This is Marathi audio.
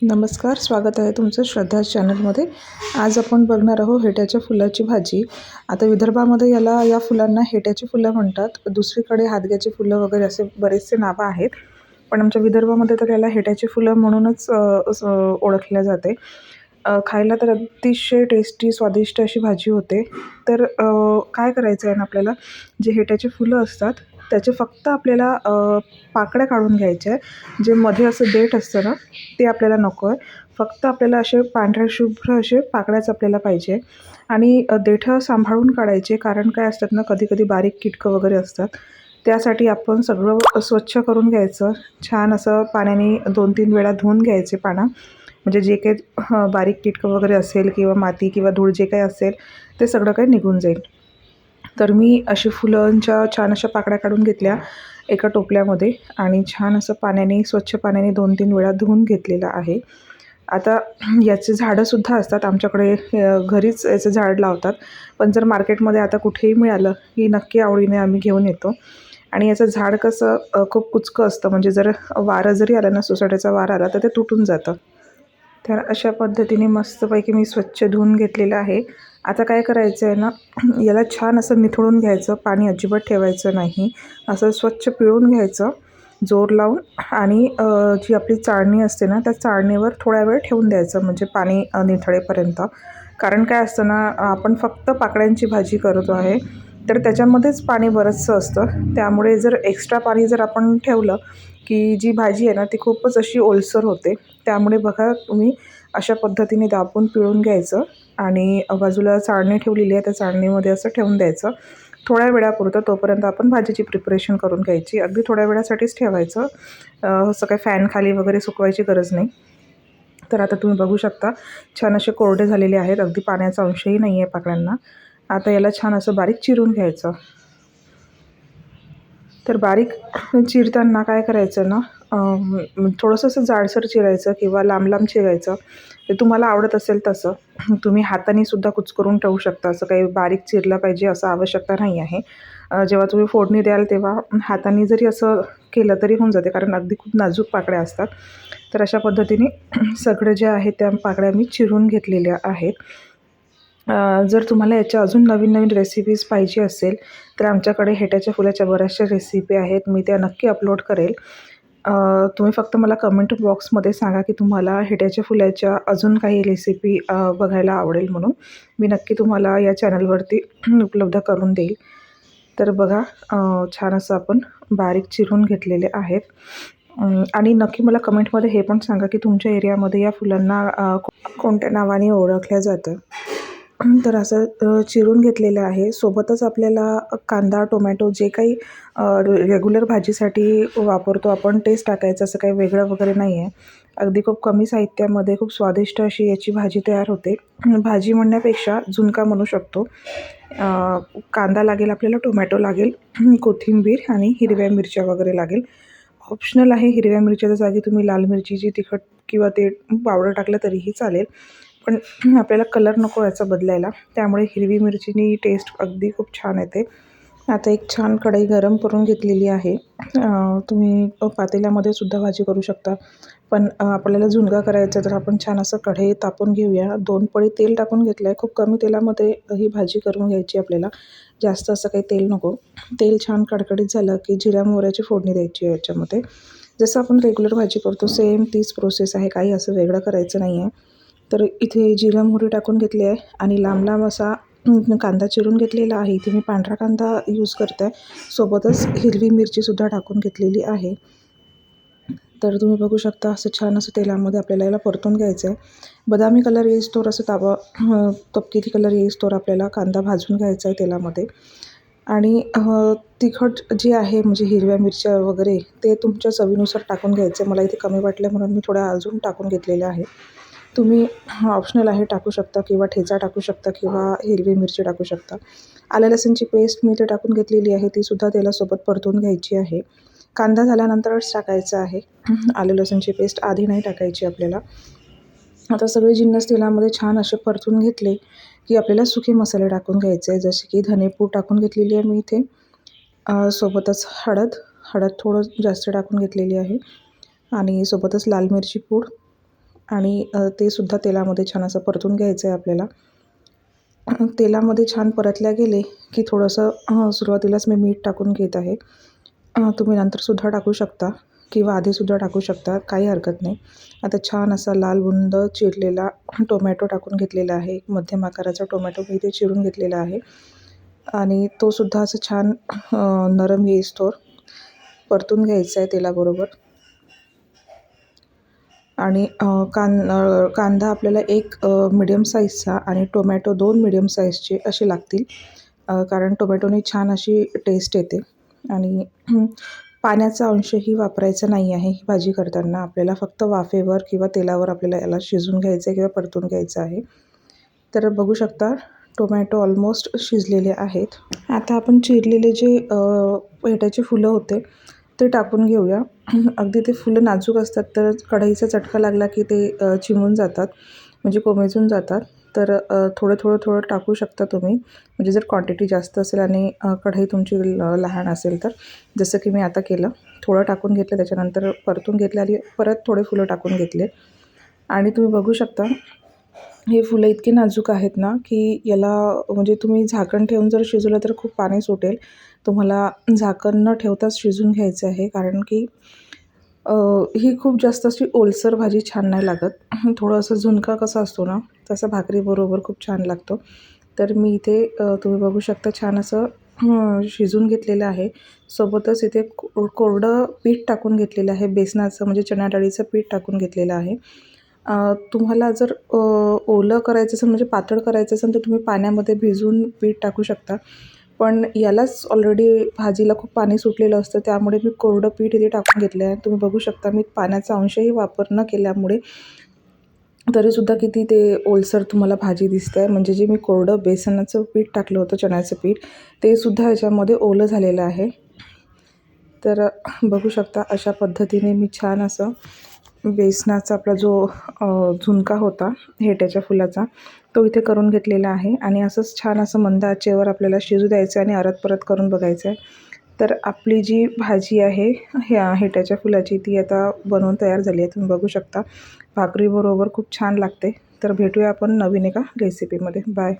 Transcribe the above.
नमस्कार स्वागत आहे तुमचं श्रद्धा चॅनलमध्ये. आज आपण बघणार आहोत हेट्याच्या फुलाची भाजी. आता विदर्भामध्ये याला या फुलांना हेट्याची फुलं म्हणतात. दुसरीकडे हादग्याची फुलं वगैरे असे बरेचसे नावं आहेत. पण आमच्या विदर्भामध्ये तर याला हेट्याची फुलं म्हणूनच असं ओळखल्या जाते. खायला तर अतिशय टेस्टी स्वादिष्ट अशी भाजी होते. तर काय करायचं आहे ना आपल्याला? जे हेट्याची फुलं असतात त्याचे फक्त आपल्याला पाकळ्या काढून घ्यायच्या आहे जे मध्ये असं देठ असतं ना ते आपल्याला नको आहे फक्त आपल्याला असे पांढऱ्या शुभ्र असे पाकळ्याच आपल्याला पाहिजे आणि देठं सांभाळून काढायचे कारण काय असतात ना कधी कधी बारीक किटकं वगैरे असतात. त्यासाठी आपण सगळं स्वच्छ करून घ्यायचं. छान असं पाण्याने दोन तीन वेळा धुवून घ्यायचे पानं. म्हणजे जे काही हं, बारीक किटकं वगैरे असेल किंवा माती किंवा धूळ जे काही असेल ते सगळं काही निघून जाईल. तर मी अशी फुलांच्या छान अशा पाकळ्या काढून घेतल्या एका टोपल्यामध्ये आणि छान असं पाण्याने स्वच्छ पाण्याने दोन तीन वेळा धुवून घेतलेलं आहे. आता याचे झाडंसुद्धा असतात. आमच्याकडे घरीच याचं झाड लावतात. पण जर मार्केटमध्ये आता कुठेही मिळालं की नक्की आवडीने आम्ही घेऊन येतो. आणि याचं झाड कसं खूप कुचकं असतं. म्हणजे जर वारं जरी आलं ना सोसायटीचा वारा आला तर ते तुटून जातं. तर अशा पद्धतीने मस्तपैकी मी स्वच्छ धुवून घेतलेलं आहे. आता काय करायचं आहे ना याला छान असं निथळून घ्यायचं पाणी अजिबात ठेवायचं नाही. असं स्वच्छ पिळून घ्यायचं जोर लावून. आणि जी आपली चाळणी असते ना त्या चाळणीवर थोड्या वेळ ठेवून द्यायचं म्हणजे पाणी निथळेपर्यंत. कारण काय असतं ना आपण फक्त पाकळ्यांची भाजी करतो आहे तर त्याच्यामध्येच पाणी बरंचसं असतं. त्यामुळे जर एक्स्ट्रा पाणी जर आपण ठेवलं की जी भाजी आहे ना ती खूपच अशी ओलसर होते. त्यामुळे बघा तुम्ही अशा पद्धतीने दाबून पिळून घ्यायचं आणि बाजूला चाळणी ठेवलेली आहे त्या चाळणीमध्ये असं ठेवून द्यायचं. थोड्या वेळापुरतं तोपर्यंत आपण भाजीची प्रिपरेशन करून घ्यायची. अगदी थोड्या वेळासाठीच ठेवायचं. असं काही फॅन खाली वगैरे सुकवायची गरज नाही. तर आता तुम्ही बघू शकता छान असे कोरडे झालेले आहेत. अगदी पाण्याचा अंशही नाही आहे पाकळ्यांना. आता याला छान असं बारीक चिरून घ्यायचं. तर बारीक चिरताना काय करायचं ना थोडंसं असं जाडसर चिरायचं किंवा लांब लांब चिरायचं. ते तुम्हाला आवडत असेल तसं. तुम्ही हातानेसुद्धा कुचकरून ठेवू शकता. असं काही बारीक चिरलं पाहिजे असं आवश्यकता नाही आहे. जेव्हा तुम्ही फोडणी द्याल तेव्हा हाताने जरी असं केलं तरी होऊन जाते कारण अगदी खूप नाजूक पाकळ्या असतात. तर अशा पद्धतीने सगळं जे आहे त्या पाकळ्या मी चिरून घेतलेल्या आहेत. जर तुम्हाला याच्या अजून नवीन नवीन रेसिपीज पाहिजे असेल तर आमच्याकडे हेट्याच्या फुलाच्या बऱ्याचशा रेसिपी आहेत. मी त्या नक्की अपलोड करेल. तुम्ही फक्त मला कमेंट बॉक्समध्ये सांगा की तुम्हाला हेट्याच्या फुलाच्या अजून काही रेसिपी बघायला आवडेल म्हणून. मी नक्की तुम्हाला या चॅनलवरती उपलब्ध करून देईल. तर बघा छान असं आपण बारीक चिरून घेतलेले आहेत. आणि नक्की मला कमेंटमध्ये हे पण सांगा की तुमच्या एरियामध्ये या फुलांना कोणत्या नावाने ओळखल्या जातं? तर असं चिरून घेतलेलं आहे. सोबतच आपल्याला कांदा टोमॅटो जे काही रेग्युलर भाजीसाठी वापरतो आपण तेच टाकायचं असं काही वेगळं वगैरे नाही आहे अगदी खूप कमी साहित्यामध्ये खूप स्वादिष्ट अशी याची भाजी तयार होते. भाजी म्हणण्यापेक्षा झुणका म्हणू शकतो. कांदा लागेल आपल्याला टोमॅटो लागेल कोथिंबीर आणि हिरव्या मिरच्या वगैरे लागेल. ऑप्शनल आहे हिरव्या मिरच्याच्या जागी तुम्ही लाल मिरचीची तिखट किंवा ते पावडर टाकलं तरीही चालेल. पण आपल्याला कलर नको याचा बदलायला. त्यामुळे हिरवी मिरचीनी टेस्ट अगदी खूप छान येते. आता एक छान कढई गरम करून घेतलेली आहे. तुम्ही पातेल्यामध्ये सुद्धा भाजी करू शकता. पण आपल्याला झुणका करायचा तर आपण छान असं कढई तापून घेऊया. दोन पळी तेल टाकून घेतलं आहे खूप कमी तेलामध्ये ही भाजी करून घ्यायची आपल्याला. जास्त असं काही तेल नको. तेल छान कडकडीत झालं की जिऱ्या मोहऱ्याची फोडणी द्यायची आहे याच्यामध्ये. जसं आपण रेग्युलर भाजी करतो सेम तीच प्रोसेस आहे. काही असं वेगळं करायचं नाही आहे तर इथे जिरा मोहरी टाकून घेतली आहे आणि लांब लांब असा कांदा चिरून घेतलेला आहे. इथे मी पांढरा कांदा यूज करते. आहे सोबतच हिरवी मिरचीसुद्धा टाकून घेतलेली आहे. तर तुम्ही बघू शकता असं छान असं तेलामध्ये आपल्याला याला परतून घ्यायचं आहे बदामी कलर येईस्तोवर असं ताबा तपकिरी कलर येईस्तोवर आपल्याला कांदा भाजून घ्यायचा आहे तेलामध्ये. आणि तिखट जे आहे म्हणजे हिरव्या मिरच्या वगैरे ते तुमच्या चवीनुसार टाकून घ्यायचं आहे मला इथे कमी वाटलं म्हणून मी थोडं अजून टाकून घेतलेलं आहे तुम्ही ऑप्शनल आहे टाकू शकता किंवा ठेचा टाकू शकता किंवा हिरवी मिरची टाकू शकता. आलं लसूणची पेस्ट मी इथे टाकून घेतलेली आहे तीसुद्धा तेलासोबत परतून घ्यायची आहे. कांदा झाल्यानंतरच टाकायचा आहे. आलं लसूणची पेस्ट आधी नाही टाकायची आपल्याला. आता सगळे जिन्नस तेलामध्ये छान असे परतून घेतले की आपल्याला सुके मसाले टाकून घ्यायचे आहे जसे की धनेपूड टाकून घेतलेली आहे मी इथे. सोबतच हळद हळद थोडं जास्त टाकून घेतलेली आहे. आणि सोबतच लाल मिरची पूड. आणि ते सुद्धा तेलामध्ये छान असं परतून घ्यायचं आहे आपल्याला. तेलामध्ये छान परतल्या गेले की थोडंसं सुरुवातीलाच मी मीठ टाकून घेत आहे. तुम्ही नंतरसुद्धा टाकू शकता किंवा आधीसुद्धा टाकू शकता काही हरकत नाही. आता छान असा लाल बुंद चिरलेला टोमॅटो टाकून घेतलेला आहे. एक मध्यम आकाराचा टोमॅटो मी इथे चिरून घेतलेला आहे. आणि तो सुद्धा असं छान नरम येईस्तोवर परतून घ्यायचा आहे तेलाबरोबर. आणि अ, कां कांदा आपल्याला एक मिडियम साईजचा आणि टोमॅटो दोन मिडियम साईजचे असे लागतील. कारण टोमॅटोने छान अशी टेस्ट येते. आणि पाण्याचा अंशही वापरायचा नाही आहे ही भाजी करताना. आपल्याला फक्त वाफेवर किंवा तेलावर आपल्याला याला शिजून घ्यायचं आहे किंवा परतून घ्यायचं आहे. तर बघू शकता टोमॅटो ऑलमोस्ट शिजलेले आहेत. आता आपण चिरलेले जे पेट्याचे फुलं होते ते टाकून घेऊया. अगदी ते फुलं नाजूक असतात तर कढईचा चटका लागला की ते चिमून जातात. म्हणजे कोमेजून जातात. तर थोडं थोडं थोडं टाकू शकता तुम्ही. म्हणजे जर क्वांटिटी जास्त असेल आणि कढई तुमची ल लहान असेल तर. जसं की मी आता केलं. थोडं टाकून घेतलं त्याच्यानंतर परतून घेतलं आणि परत थोडे फुलं टाकून घेतले. आणि तुम्ही बघू शकता हे फुलं इतकी नाजूक आहेत ना की याला म्हणजे तुम्ही झाकण ठेवून जर शिजवलं तर खूप पाणी सुटेल. तुम्हाला झाकण न ठेवताच शिजून घ्यायचं आहे कारण की ही खूप जास्त अशी ओलसर भाजी छान नाही लागत. थोडं असं झुणका कसा असतो ना तसा भाकरीबरोबर खूप छान लागतो. तर मी इथे तुम्ही बघू शकता छान असं शिजून घेतलेलं आहे. सोबतच इथे कोरडं पीठ टाकून घेतलेलं आहे बेसनाचं म्हणजे चणा डाळीचं पीठ टाकून घेतलेलं आहे. तुम्हाला जर ओलं करायचं असेल म्हणजे पातळ करायचं असेल तर तुम्ही पाण्यामध्ये भिजवून पीठ टाकू शकता. पण यालाच ऑलरेडी भाजीला खूप पाणी सुटलेलं असतं त्यामुळे मी कोरडं पीठ इथे टाकून घेतलं आहे तुम्ही बघू शकता मी पाण्याचा अंशही वापर न केल्यामुळे तरीसुद्धा किती ते ओलसर तुम्हाला भाजी दिसते. आहे म्हणजे जे मी कोरडं बेसनाचं पीठ टाकलं होतं चण्याचं पीठ ते सुद्धा याच्यामध्ये ओलं झालेलं आहे. तर बघू शकता अशा पद्धतीने मी छान असं बेसनाचा आपला जो झुणका होता हेट्याच्या फुलाचा तो इथे करून घेतलेला आहे. आणि असंच छान असं मंद आचेवर आपल्याला शिजू द्यायचं आहे आणि अरत परत करून बघायचं आहे. तर आपली जी भाजी आहे ह्या हेट्याच्या फुलाची ती आता बनवून तयार झाली आहे. तुम्ही बघू शकता. भाकरीबरोबर खूप छान लागते. तर भेटूया आपण नवीन एका रेसिपीमध्ये बाय